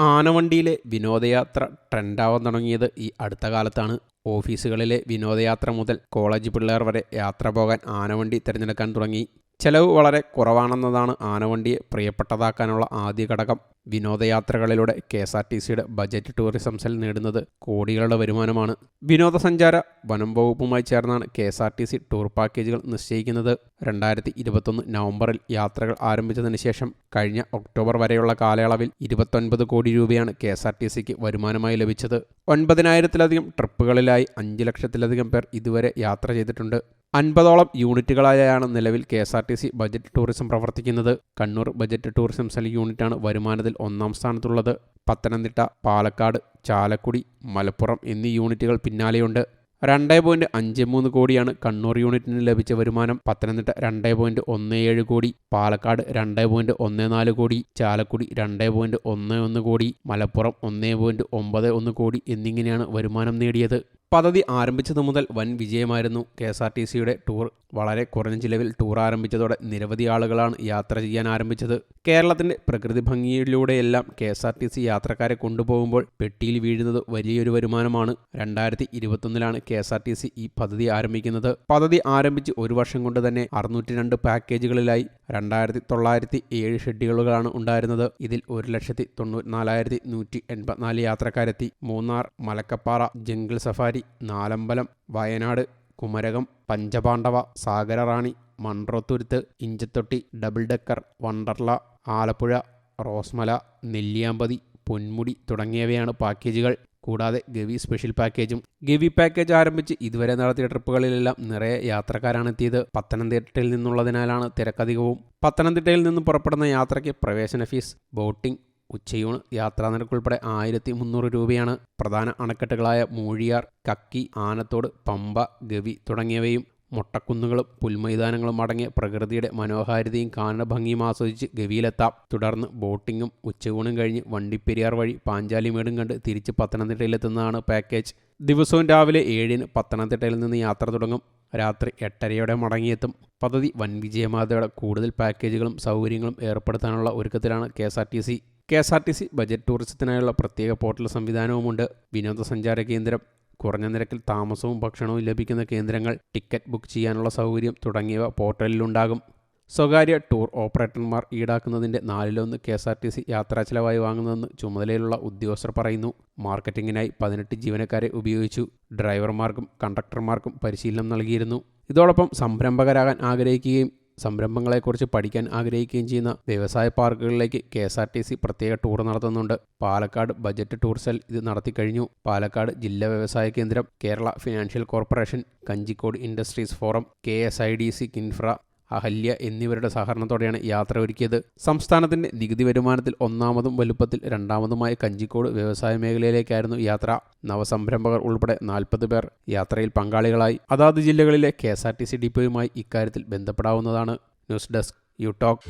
ആനവണ്ടിയിലെ വിനോദയാത്ര ട്രെൻഡാവാൻ തുടങ്ങിയത് ഈ അടുത്ത കാലത്താണ്. ഓഫീസുകളിലെ വിനോദയാത്ര മുതൽ കോളേജ് പിള്ളേർ വരെ യാത്ര പോകാൻ ആനവണ്ടി തിരഞ്ഞെടുക്കാൻ തുടങ്ങി. ചെലവ് വളരെ കുറവാണെന്നതാണ് ആനവണ്ടിയെ പ്രിയപ്പെട്ടതാക്കാനുള്ള ആദ്യ ഘടകം വിനോദയാത്രകളിലൂടെ കെ എസ് ആർ ടി സിയുടെ ബജറ്റ് ടൂറിസം സെൽ നേടുന്നത് കോടികളുടെ വരുമാനമാണ്. വിനോദസഞ്ചാര വനം വകുപ്പുമായി ചേർന്നാണ് K S R T C tour പാക്കേജുകൾ നിശ്ചയിക്കുന്നത്. രണ്ടായിരത്തി ഇരുപത്തൊന്ന് നവംബറിൽ യാത്രകൾ ആരംഭിച്ചതിന് ശേഷം കഴിഞ്ഞ ഒക്ടോബർ വരെയുള്ള കാലയളവിൽ ഇരുപത്തൊൻപത് കോടി രൂപയാണ് കെ എസ് ആർ ടി സിക്ക് വരുമാനമായി ലഭിച്ചത്. ഒൻപതിനായിരത്തിലധികം ട്രിപ്പുകളിലായി അഞ്ച് ലക്ഷത്തിലധികം പേർ ഇതുവരെ യാത്ര ചെയ്തിട്ടുണ്ട്. അൻപതോളം യൂണിറ്റുകളായാണ് നിലവിൽ K S R T C budget tourism പ്രവർത്തിക്കുന്നത്. കണ്ണൂർ ബജറ്റ് ടൂറിസം സെൽ യൂണിറ്റാണ് വരുമാനത്തിൽ ഒന്നാം സ്ഥാനത്തുള്ളത്. പത്തനംതിട്ട പാലക്കാട് ചാലക്കുടി മലപ്പുറം എന്നീ യൂണിറ്റുകൾ പിന്നാലെയുണ്ട്. രണ്ട് പോയിന്റ് അഞ്ച് മൂന്ന് കോടിയാണ് കണ്ണൂർ യൂണിറ്റിന് ലഭിച്ച വരുമാനം. പത്തനംതിട്ട രണ്ട് പോയിന്റ് ഒന്ന് ഏഴ് കോടി പാലക്കാട് രണ്ട് പോയിന്റ് ഒന്ന് നാല് കോടി ചാലക്കുടി രണ്ട് പോയിന്റ് ഒന്ന് ഒന്ന് കോടി മലപ്പുറം ഒന്ന് പോയിന്റ് ഒമ്പത് ഒന്ന് കോടി എന്നിങ്ങനെയാണ് വരുമാനം നേടിയത്. പദ്ധതി ആരംഭിച്ചതു മുതൽ വൻ വിജയമായിരുന്നു. കെ എസ് ആർ ടി സിയുടെ ടൂർ വളരെ കുറഞ്ഞ ചിലവിൽ ടൂർ ആരംഭിച്ചതോടെ നിരവധി ആളുകളാണ് യാത്ര ചെയ്യാൻ ആരംഭിച്ചത്. കേരളത്തിന്റെ പ്രകൃതി ഭംഗിയിലൂടെയെല്ലാം K S R T C യാത്രക്കാരെ കൊണ്ടുപോകുമ്പോൾ പെട്ടിയിൽ വീഴുന്നത് വലിയൊരു വരുമാനമാണ്. രണ്ടായിരത്തി ഇരുപത്തൊന്നിലാണ് K S R T C ഈ പദ്ധതി ആരംഭിക്കുന്നത്. പദ്ധതി ആരംഭിച്ച് ഒരു വർഷം കൊണ്ട് തന്നെ അറുന്നൂറ്റി രണ്ട് പാക്കേജുകളിലായി. രണ്ടായിരത്തി തൊള്ളായിരത്തി ഏഴ് ഷെഡ്യൂളുകളാണ് ഉണ്ടായിരുന്നത്. ഇതിൽ ഒരു ലക്ഷത്തി തൊണ്ണൂറ്റിനാലായിരത്തി നൂറ്റി എൺപത്തിനാല് യാത്രക്കാരെത്തി. Munnar Malakkappara jungle safari Nalambalam Wayanad Kumarakom Panchapandava Sagararani Munroethuruthu Inchathotty double decker Wonderla Alappuzha Rosemala Nelliyampathy Ponmudi തുടങ്ങിയവയാണ് പാക്കേജുകൾ. കൂടാതെ ഗവി സ്പെഷ്യൽ പാക്കേജും ഗവി പാക്കേജ് ആരംഭിച്ച് ഇതുവരെ നടത്തിയ ട്രിപ്പുകളിലെല്ലാം നിറയെ യാത്രക്കാരാണ് എത്തിയത്. പത്തനംതിട്ടയിൽ നിന്നുള്ളതിനാലാണ് തിരക്കധികവും പത്തനംതിട്ടയിൽ നിന്ന് പുറപ്പെടുന്ന യാത്രയ്ക്ക് പ്രവേശന ഫീസ് ബോട്ടിംഗ് ഉച്ചയൂണ് യാത്രാ നിരക്കുൾപ്പെടെ ആയിരത്തി മുന്നൂറ് രൂപയാണ്. പ്രധാന അണക്കെട്ടുകളായ മൂഴിയാർ കക്കി ആനത്തോട് പമ്പ ഗവി തുടങ്ങിയവയും മൊട്ടക്കുന്നുകളും പുൽമൈതാനങ്ങളും അടങ്ങിയ പ്രകൃതിയുടെ മനോഹാരിതയും കാനന ഭംഗിയും ആസ്വദിച്ച് ഗവിയിലെത്താം. തുടർന്ന് ബോട്ടിങ്ങും ഉച്ചയൂണും കഴിഞ്ഞ് വണ്ടിപ്പെരിയാർ വഴി പാഞ്ചാലിമേടും കണ്ട് തിരിച്ച് പത്തനംതിട്ടയിലെത്തുന്നതാണ് പാക്കേജ്. ദിവസവും രാവിലെ ഏഴിന് പത്തനംതിട്ടയിൽ നിന്ന് യാത്ര തുടങ്ങും. രാത്രി എട്ടരയോടെ മടങ്ങിയെത്തും. പദ്ധതി വൻ വിജയമാതയുടെ കൂടുതൽ പാക്കേജുകളും സൗകര്യങ്ങളും ഏർപ്പെടുത്താനുള്ള ഒരുക്കത്തിലാണ് K S R T C. K S R T C budget ടൂറിസത്തിനായുള്ള പ്രത്യേക പോർട്ടൽ സംവിധാനവുമുണ്ട്. വിനോദസഞ്ചാര കേന്ദ്രം കുറഞ്ഞ നിരക്കിൽ താമസവും ഭക്ഷണവും ലഭിക്കുന്ന കേന്ദ്രങ്ങൾ ടിക്കറ്റ് ബുക്ക് ചെയ്യാനുള്ള സൗകര്യം തുടങ്ങിയവ പോർട്ടലിലുണ്ടാകും. സ്വകാര്യ ടൂർ ഓപ്പറേറ്റർമാർ ഈടാക്കുന്നതിന്റെ നാലിലൊന്ന് K S R T C യാത്രാ ചെലവായി വാങ്ങുന്നതെന്ന് ചുമതലയിലുള്ള ഉദ്യോഗസ്ഥർ പറയുന്നു. മാർക്കറ്റിങ്ങിനായി പതിനെട്ട് ജീവനക്കാരെ ഉപയോഗിച്ചു. ഡ്രൈവർമാർക്കും കണ്ടക്ടർമാർക്കും പരിശീലനം നൽകിയിരുന്നു. ഇതോടൊപ്പം സംരംഭകരാകാൻ ആഗ്രഹിക്കുകയും സംരംഭങ്ങളെക്കുറിച്ച് പഠിക്കാൻ ആഗ്രഹിക്കുകയും ചെയ്യുന്ന വ്യവസായ പാർക്കുകളിലേക്ക് K S R T C പ്രത്യേക ടൂർ നടത്തുന്നുണ്ട്. പാലക്കാട് ബജറ്റ് ടൂർ സെൽ ഇത് നടത്തിക്കഴിഞ്ഞു പാലക്കാട് ജില്ലാ വ്യവസായ കേന്ദ്രം Kerala financial corporation Kanjikode industries forum K S I D C KINFRA Ahalya എന്നിവരുടെ സഹകരണത്തോടെയാണ് യാത്ര ഒരുക്കിയത്. സംസ്ഥാനത്തിന്റെ നികുതി വരുമാനത്തിൽ ഒന്നാമതും വലുപ്പത്തിൽ രണ്ടാമതുമായ കഞ്ചിക്കോട് വ്യവസായ മേഖലയിലേക്കായിരുന്നു യാത്ര. നവസംരംഭകർ ഉൾപ്പെടെ നാൽപ്പത് പേർ യാത്രയിൽ പങ്കാളികളായി. അതാത് ജില്ലകളിലെ K S R T C ഡിപ്പോയുമായി ഇക്കാര്യത്തിൽ ബന്ധപ്പെടാവുന്നതാണ്. News desk U talk.